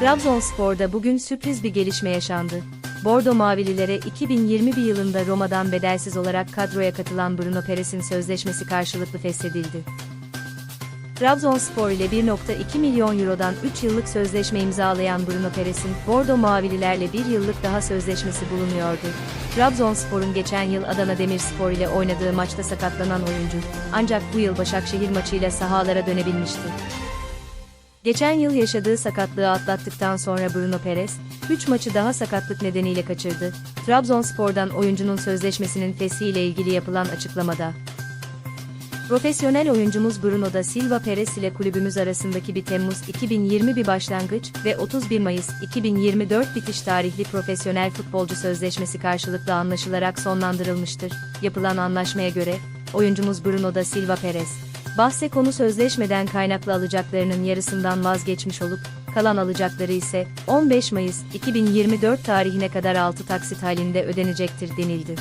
Trabzonspor'da bugün sürpriz bir gelişme yaşandı. Bordo Mavililere 2021 yılında Roma'dan bedelsiz olarak kadroya katılan Bruno Peres'in sözleşmesi karşılıklı feshedildi. Trabzonspor ile 1.2 milyon eurodan 3 yıllık sözleşme imzalayan Bruno Peres'in Bordo Mavililerle 1 yıllık daha sözleşmesi bulunuyordu. Trabzonspor'un geçen yıl Adana Demirspor ile oynadığı maçta sakatlanan oyuncu, ancak bu yıl Başakşehir maçıyla sahalara dönebilmişti. Geçen yıl yaşadığı sakatlığı atlattıktan sonra Bruno Perez, 3 maçı daha sakatlık nedeniyle kaçırdı. Trabzonspor'dan oyuncunun sözleşmesinin feshiyle ilgili yapılan açıklamada. Profesyonel oyuncumuz Bruno da Silva Perez ile kulübümüz arasındaki 1 Temmuz 2020 bir başlangıç ve 31 Mayıs 2024 bitiş tarihli profesyonel futbolcu sözleşmesi karşılıklı anlaşılarak sonlandırılmıştır. Yapılan anlaşmaya göre, oyuncumuz Bruno da Silva Perez, bahse konu sözleşmeden kaynaklı alacaklarının yarısından vazgeçmiş olup, kalan alacakları ise 15 Mayıs 2024 tarihine kadar 6 taksit halinde ödenecektir denildi.